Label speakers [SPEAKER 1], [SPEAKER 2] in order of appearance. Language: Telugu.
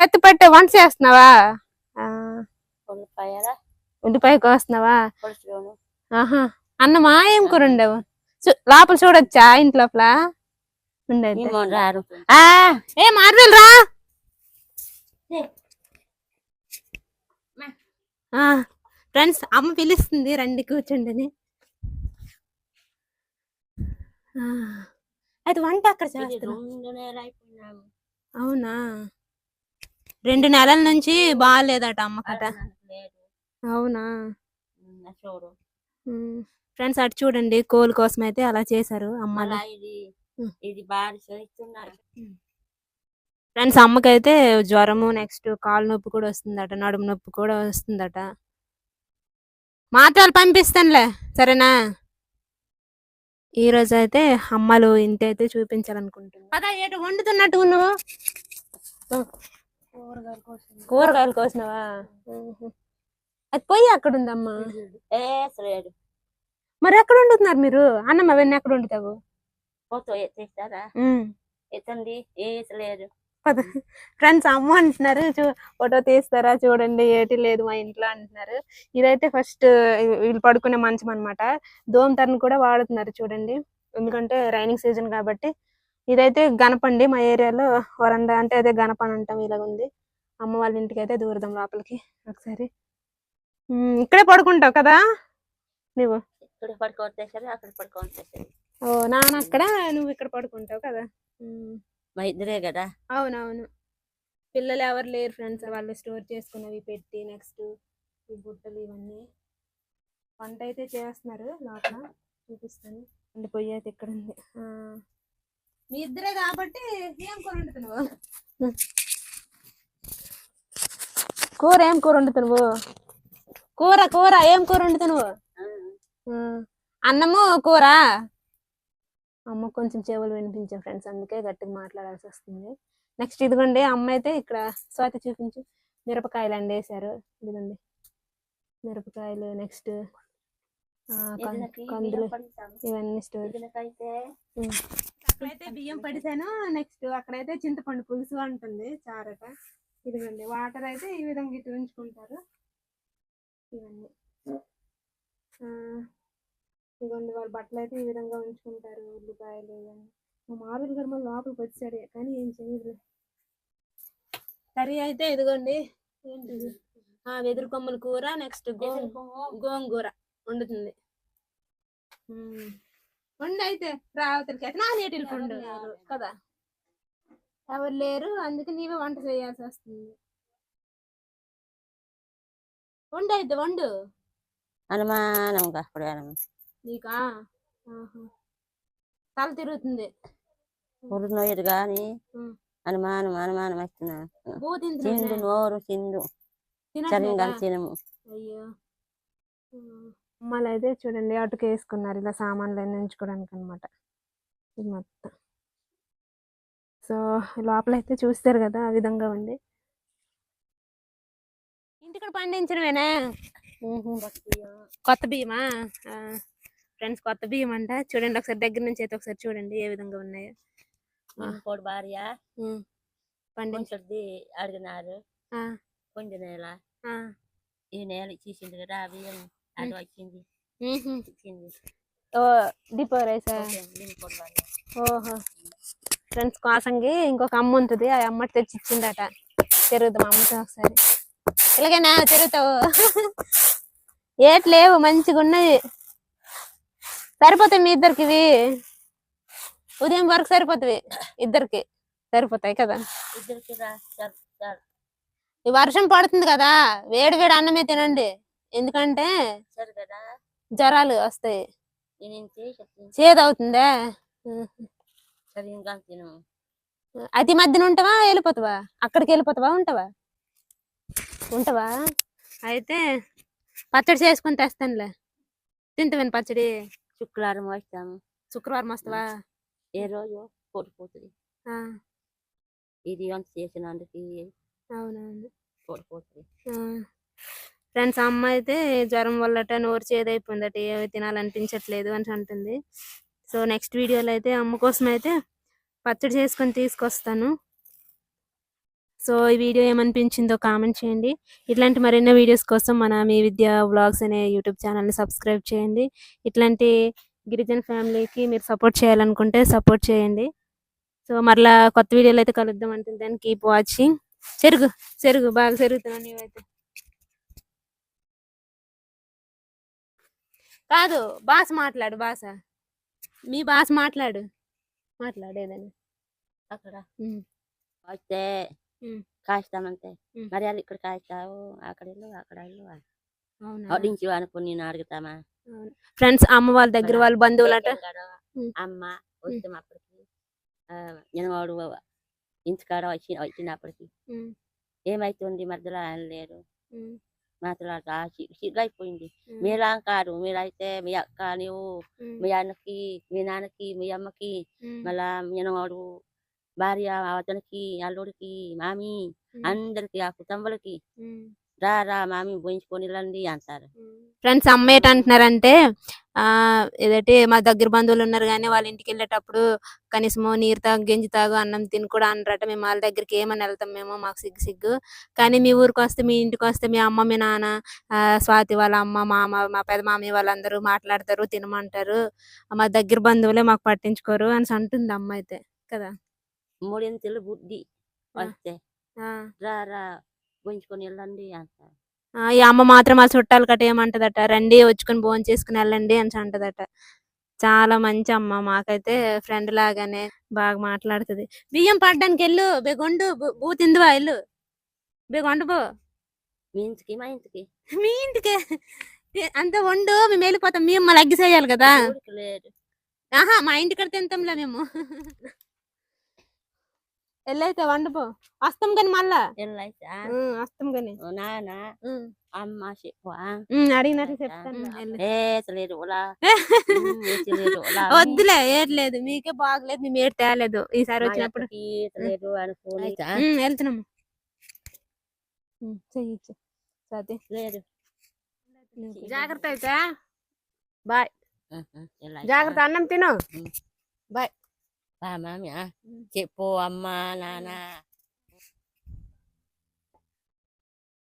[SPEAKER 1] కత్తి పట్టే వంట చేస్తున్నావా? ఉల్లిపాయ కోస్తున్నావా? ఆహా. అన్నమా ఏం కూర ఉండవు లోపల చూడొచ్చా ఇంటి లోపల? ఉండైతే
[SPEAKER 2] ఏమో రారు.
[SPEAKER 1] ఆ ఏ మార్వెల్ రా. ఫ్రెండ్స్ అమ్మ పిలుస్తుంది రండి కూర్చోండి అని ఆ, అయితే వంట అక్కడ చేస్తున్నా. అవునా? రెండు నెలల నుంచి బాగాలేదట అమ్మకట
[SPEAKER 2] నాకు లేదు.
[SPEAKER 1] అవునా? ఫ్రెండ్స్ అటు చూడండి కోల్ కోసం అయితే అలా చేశారు
[SPEAKER 2] ఇది చేస్తున్నారు
[SPEAKER 1] ఫ్రెండ్స్ అమ్మకైతే జ్వరము నెక్స్ట్ కాలు నొప్పి కూడా వస్తుందట నడుము నొప్పి కూడా వస్తుందట. మాటలు పంపిస్తానులే సరేనా? ఈ రోజు అయితే అమ్మలు ఇంటి అయితే చూపించాలనుకుంటున్నా ఏటు వండుతున్నట్టు ఉన్నావు?
[SPEAKER 2] కూరగాయల కోసం
[SPEAKER 1] కూరగాయలు కోసినావా. అది పోయి అక్కడ ఉందమ్మా
[SPEAKER 2] ఏ
[SPEAKER 1] మరి ఎక్కడ వండుతున్నారు మీరు? అన్నం అవన్నీ ఎక్కడ వండుతావు? ఫ్రెండ్స్ అమ్మ అంటున్నారు. చూ ఫోటో తీస్తారా? చూడండి ఏటి లేదు మా ఇంట్లో అంటున్నారు. ఇదైతే ఫస్ట్ వీళ్ళు పడుకునే మంచం అన్నమాట దోమ తరని కూడా వాడుతున్నారు చూడండి. ఎందుకంటే రైనింగ్ సీజన్ కాబట్టి ఇదైతే గణపండి మా ఏరియాలో వరండా అంటే అదే గణపని అంటాం ఇలాగ ఉంది అమ్మ వాళ్ళ ఇంటికి అయితే దూరదాం లోపలికి ఒకసారి. ఇక్కడే పడుకుంటావు కదా? నువ్వు?
[SPEAKER 2] ఇక్కడ పడుకోవచ్చేసారు అక్కడ పడుకోవచ్చేసారు
[SPEAKER 1] ఓ నాన్న అక్కడ నువ్వు ఇక్కడ పడుకుంటావు కదా.
[SPEAKER 2] మా ఇద్దరే కదా?
[SPEAKER 1] అవునవును. పిల్లలు ఎవరు లేరు ఫ్రెండ్స్ వాళ్ళు స్టోర్ చేసుకున్నవి పెట్టి నెక్స్ట్ ఈ బుట్టలు ఇవన్నీ. వంట అయితే చేస్తున్నారు లోపల చూపిస్తాను. అండ్ పొయ్యి అయితే ఇక్కడ ఉంది ఆ, మీ ఇద్దరే కాబట్టి ఏం కూర వండుతున్నావు? కూర ఏం కూర వండుతున్నావు? కూర కూర ఏం కూర వండుతున్నావు? అన్నము కూర? అమ్మ కొంచెం చెవులు వినిపించాం ఫ్రెండ్స్ అందుకే గట్టిగా మాట్లాడాల్సి వస్తుంది. నెక్స్ట్ ఇదిగోండి అమ్మ అయితే ఇక్కడ స్వాతి చూపించు. మిరపకాయలు అండి వేసారు ఇదిగోండి. మిరపకాయలు నెక్స్ట్ కందులు. ఇవన్నీ స్టోర్ అక్కడైతే బియ్యం పడిసాను నెక్స్ట్ అక్కడైతే చింతపండు పులుసు ఉంటుంది చారట. ఇదిగోండి వాటర్ అయితే ఈ విధంగా ఇటు ఉంచుకుంటారు. ఇవన్నీ. ఇదిగోండి వాళ్ళ బట్టలు అయితే ఈ విధంగా ఉంచుకుంటారు ఉల్లిపాయలు ఇవన్నీ. మా మామూలు గారు మళ్ళీ లోపలికి వచ్చాడు కానీ ఏం చేయదు కర్రీ అయితే ఇదిగోండి ఏంటిది ఆ వెదురు కొమ్మల కూర నెక్స్ట్ గోంగూర వండుతుంది. ఉమ్. వండు అయితే రావతలకి అయితే నా నీటికి పండు కదా? ఎవరు లేరు అందుకే నీవే వంట చేయాల్సి వస్తుంది. వండు అయితే వండు.
[SPEAKER 2] అనుమానంగా అప్పుడు
[SPEAKER 1] నీకా? ఆహా. తల తిరుగుతుంది.
[SPEAKER 2] నోయరు కానీ. అనుమానం అనుమానం వస్తున్నా చిందు నోరు చిందు తినము
[SPEAKER 1] అయ్యో. అమ్మాయిలు అయితే చూడండి అటుకు వేసుకున్నారు ఇలా సామాన్లు అన్ని ఉంచుకోవడానికి అనమాట ఇది మొత్తం. సో లోపల అయితే చూస్తారు కదా ఆ విధంగా ఉంది. ఇంటికి పండించడమేనా కొత్త బియ్యమా ఫ్రెండ్స్ కొత్త బియ్యం అంట. చూడండి ఒకసారి దగ్గర నుంచి అయితే ఒకసారి చూడండి ఏ విధంగా ఉన్నాయో.
[SPEAKER 2] ఇంకోటి భార్య.
[SPEAKER 1] ఉమ్. పండించ.
[SPEAKER 2] కొంచెంది అడిగినారు
[SPEAKER 1] ఆ,
[SPEAKER 2] కొంచెం నెల.
[SPEAKER 1] ఆ.
[SPEAKER 2] ఈ నెల ఇచ్చేసింది కదా ఆ బియ్యం. అది వచ్చింది. ఇచ్చింది
[SPEAKER 1] ఓ రైసా ఓహో ఫ్రెండ్స్ కోసంగి ఇంకొక అమ్మ ఉంటుంది ఆ అమ్మ తెచ్చి ఇచ్చిందట తిరుగుదాం అమ్మతో ఒకసారి. ఇలాగేనా తిరుగుతావు. ఏట్ లేవు మంచిగా ఉన్నాయి సరిపోతాయి మీ ఇద్దరికి ఇవి. ఉదయం వరకు సరిపోతాయి ఇద్దరికి. సరిపోతాయి కదా. ఈ వర్షం పడుతుంది కదా వేడి వేడి అన్నమే తినండి. ఎందుకంటే జ్వరాలు వస్తాయి.
[SPEAKER 2] నేను ఇంతే చెప్తాను
[SPEAKER 1] చేదు అవుతుందే
[SPEAKER 2] సరే ఇంకా తినము
[SPEAKER 1] అతి మధ్యన ఉంటావా వెళ్ళిపోతావా? అక్కడికి వెళ్ళిపోతావా ఉంటావా? ఉంటావా? అయితే పచ్చడి చేసుకొని తెస్తానులే. తింటావేను పచ్చడి?
[SPEAKER 2] శుక్రవారం వస్తాము.
[SPEAKER 1] శుక్రవారం వస్తావా?
[SPEAKER 2] ఏ రోజు? పొడిపోతుంది
[SPEAKER 1] ఆ,
[SPEAKER 2] ఇది అంత చేసినందుకు
[SPEAKER 1] అవునవును.
[SPEAKER 2] పొడిపోతుంది
[SPEAKER 1] ఫ్రెండ్స్ అమ్మ అయితే జ్వరం వల్లట నోరు చేదైపోయిందట ఏమి తినాలనిపించట్లేదు అని అంటుంది. సో నెక్స్ట్ వీడియోలో అయితే అమ్మ కోసం అయితే పచ్చడి చేసుకొని తీసుకొస్తాను. సో ఈ వీడియో ఏమనిపించిందో కామెంట్ చేయండి. ఇట్లాంటి మరెన్నో వీడియోస్ కోసం మన మీ విద్య వ్లాగ్స్ అనే యూట్యూబ్ ఛానల్ని సబ్స్క్రైబ్ చేయండి. ఇట్లాంటి గిరిజన ఫ్యామిలీకి మీరు సపోర్ట్ చేయాలనుకుంటే సపోర్ట్ చేయండి. సో మరలా కొత్త వీడియోలు అయితే కలుద్దాం అంటుంది దాన్ని కీప్ వాచింగ్ చెరుగు చెరుగు బాగా చెరుగుతున్నాను నీవైతే. కాదు బాస్ మాట్లాడు బాస. మీ బాస్ మాట్లాడు. మాట్లాడేదని
[SPEAKER 2] అక్కడ. వస్తే. కాస్తామంతే. మరి వాళ్ళు ఇక్కడ కాస్తావు అక్కడ వెళ్ళు అక్కడ వెళ్ళు వడ్డించి అనుకుని నేను అడుగుతామా
[SPEAKER 1] ఫ్రెండ్స్ అమ్మ వాళ్ళ దగ్గర వాళ్ళ బంధువులట. ఉమ్.
[SPEAKER 2] అమ్మ వచ్చినప్పటికి నేను వాడు ఇంటికాడ వచ్చి వచ్చినప్పటికి. ఏమైతుంది మధ్యలో ఆయన matlata
[SPEAKER 1] si
[SPEAKER 2] silay po
[SPEAKER 1] hindi.
[SPEAKER 2] Mm. May lang karo, may laite,
[SPEAKER 1] may
[SPEAKER 2] kaniyo, mm. may anaki, may nanaki,
[SPEAKER 1] may
[SPEAKER 2] amaki, mm. malam yan ang alo.
[SPEAKER 1] Barya,
[SPEAKER 2] mawatanaki, aloriki, mami,
[SPEAKER 1] mm. andarki, ako tambalaki. Mm.
[SPEAKER 2] రా రా మామి పోయించుకొని అంటారు.
[SPEAKER 1] ఫ్రెండ్స్ అమ్మ ఏంటంటున్నారంటే ఆ ఏదంటే మా దగ్గర బంధువులు ఉన్నారు కానీ వాళ్ళ ఇంటికి వెళ్ళేటప్పుడు కనీసము నీరు తాగు గంజి తాగు అన్నం తిని కూడా అనరట. మేము వాళ్ళ దగ్గరికి ఏమని వెళ్తాం మేము? మాకు సిగ్గు సిగ్గు. కానీ మీ ఊరికి వస్తే మీ ఇంటికి వస్తే మీ అమ్మ మీ నాన్న స్వాతి వాళ్ళ అమ్మ మామ మా పెద్ద మామయ్య వాళ్ళందరూ మాట్లాడతారు తినమంటారు. మా దగ్గర బంధువులే మాకు పట్టించుకోరు అని అంటుంది అమ్మ అయితే కదా?
[SPEAKER 2] మూడింతలు బుద్ధి. వస్తే. రా రా పోయించుకొని వెళ్ళండి అంటారు
[SPEAKER 1] ఈ అమ్మ మాత్రం ఆ చుట్టాలు కట్ట ఏమంటదట రండి వచ్చుకొని భోజనం చేసుకుని వెళ్ళండి అని అంటదట. చాలా మంచి అమ్మ మాకైతే ఫ్రెండ్ లాగానే బాగా మాట్లాడుతుంది. బియ్యం పడ్డానికి వెళ్ళు బెగొండు బూ తిందువా వెళ్ళు బెగొండు పో
[SPEAKER 2] మీ ఇంటికి మా ఇంటికి.
[SPEAKER 1] మీ ఇంటికే? అంత వండు మేము వెళ్ళిపోతాం మేము మళ్ళీ అగ్గిసేయాలి కదా. ఆహా మా ఇంటికి తింటాంలే మేము. వెళ్ళైతే వండుపో వస్తాం కానీ మళ్ళా? వస్తాం కానీ.
[SPEAKER 2] నాన్న అమ్మ
[SPEAKER 1] చెప్తాను
[SPEAKER 2] ఉలా
[SPEAKER 1] వద్దులే ఏట్లేదు మీకే బాగలేదు మేము ఏడు తేలేదు ఈసారి వచ్చినప్పుడు. వెళ్తున్నాము ఉమ్, చెయ్యొచ్చు సరే
[SPEAKER 2] లేదు
[SPEAKER 1] జాగ్రత్త అయితే బాయ్. జాగ్రత్త అన్నం తిను.
[SPEAKER 2] ป้ามาเนี่ย
[SPEAKER 1] เ
[SPEAKER 2] จ็บปวดมานานา